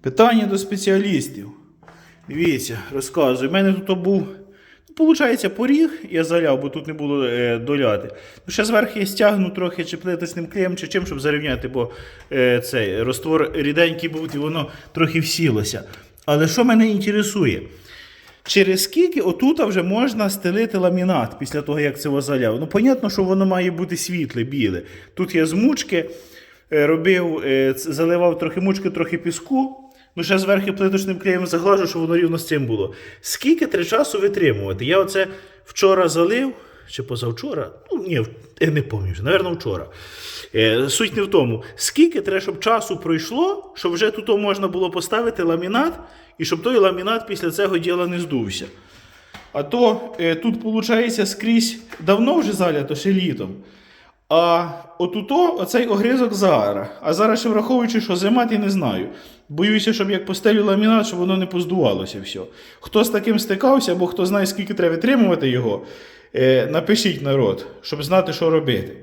Питання до спеціалістів. Дивіться, розказую. У мене тут був, ну, виходить, поріг, я заляв, бо тут не було е, доляти. Ну, ще зверху я стягну трохи чи плиточним клеєм, чи чим, щоб зарівняти, бо е, цей розтвор ріденький був, і воно трохи всілося. Але що мене інтересує? Через скільки отут вже можна стелити ламінат після того, як це заляв? Ну, понятно, що воно має бути світле, біле. Тут я з мучки е, робив, е, заливав трохи мучки, трохи піску. Ну, ще зверху плиточним клеєм заглажу, щоб воно рівно з цим було. Скільки треба часу витримувати? Я оце вчора залив, чи позавчора? Ну, ні, я не пам'ятаю напевно, вчора. Е, суть не в тому, скільки треба, щоб часу пройшло, щоб вже тут можна було поставити ламінат, і щоб той ламінат після цього діла не здувся. А то е, тут, виходить, скрізь давно вже залято, ще літом. А отуто оцей огризок зараз. А зараз ще враховуючи, що я не знаю. Боюся, щоб як постелю ламінат, щоб воно не поздувалося все. Хто з таким стикався, або хто знає, скільки треба витримувати його, е, напишіть народ, щоб знати, що робити.